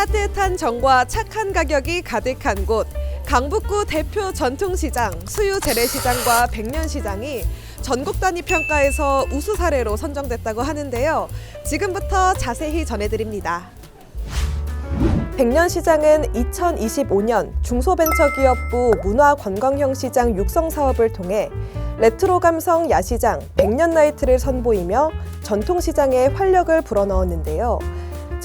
따뜻한 정과 착한 가격이 가득한 곳 강북구 대표 전통시장 수유 재래시장과 백년시장이 전국 단위 평가에서 우수 사례로 선정됐다고 하는데요. 지금부터 자세히 전해드립니다. 백년시장은 2025년 중소벤처기업부 문화관광형 시장 육성 사업을 통해 레트로 감성 야시장 백년 나이트를 선보이며 전통시장에 활력을 불어넣었는데요.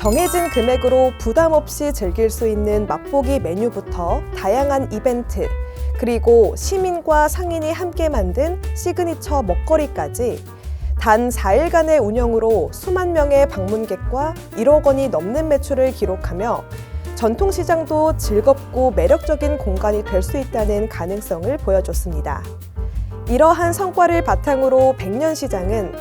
정해진 금액으로 부담 없이 즐길 수 있는 맛보기 메뉴부터 다양한 이벤트, 그리고 시민과 상인이 함께 만든 시그니처 먹거리까지 단 4일간의 운영으로 수만 명의 방문객과 1억 원이 넘는 매출을 기록하며 전통시장도 즐겁고 매력적인 공간이 될 수 있다는 가능성을 보여줬습니다. 이러한 성과를 바탕으로 백년시장은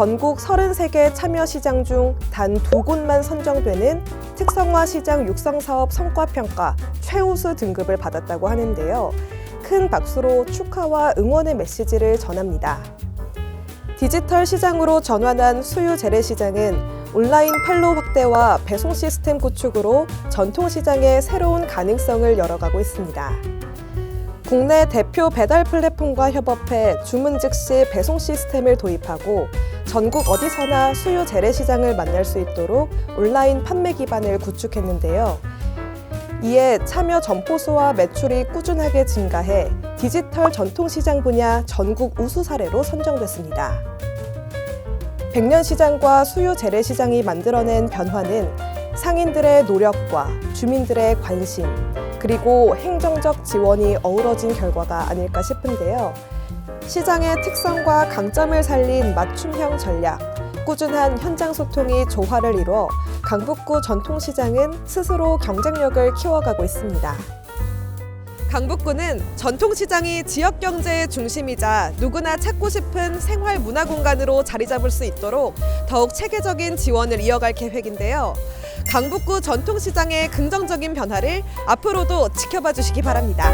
전국 33개 참여 시장 중 단 두 곳만 선정되는 특성화 시장 육성 사업 성과 평가 최우수 등급을 받았다고 하는데요. 큰 박수로 축하와 응원의 메시지를 전합니다. 디지털 시장으로 전환한 수유 재래 시장은 온라인 판로 확대와 배송 시스템 구축으로 전통 시장의 새로운 가능성을 열어가고 있습니다. 국내 대표 배달 플랫폼과 협업해 주문 즉시 배송 시스템을 도입하고 전국 어디서나 수요 재래 시장을 만날 수 있도록 온라인 판매 기반을 구축했는데요. 이에 참여 점포 수와 매출이 꾸준하게 증가해 디지털 전통시장 분야 전국 우수 사례로 선정됐습니다. 백년시장과 수요 재래시장이 만들어낸 변화는 상인들의 노력과 주민들의 관심, 그리고 행정적 지원이 어우러진 결과가 아닐까 싶은데요. 시장의 특성과 강점을 살린 맞춤형 전략, 꾸준한 현장 소통이 조화를 이루어 강북구 전통시장은 스스로 경쟁력을 키워가고 있습니다. 강북구는 전통시장이 지역 경제의 중심이자 누구나 찾고 싶은 생활 문화 공간으로 자리 잡을 수 있도록 더욱 체계적인 지원을 이어갈 계획인데요. 강북구 전통시장의 긍정적인 변화를 앞으로도 지켜봐 주시기 바랍니다.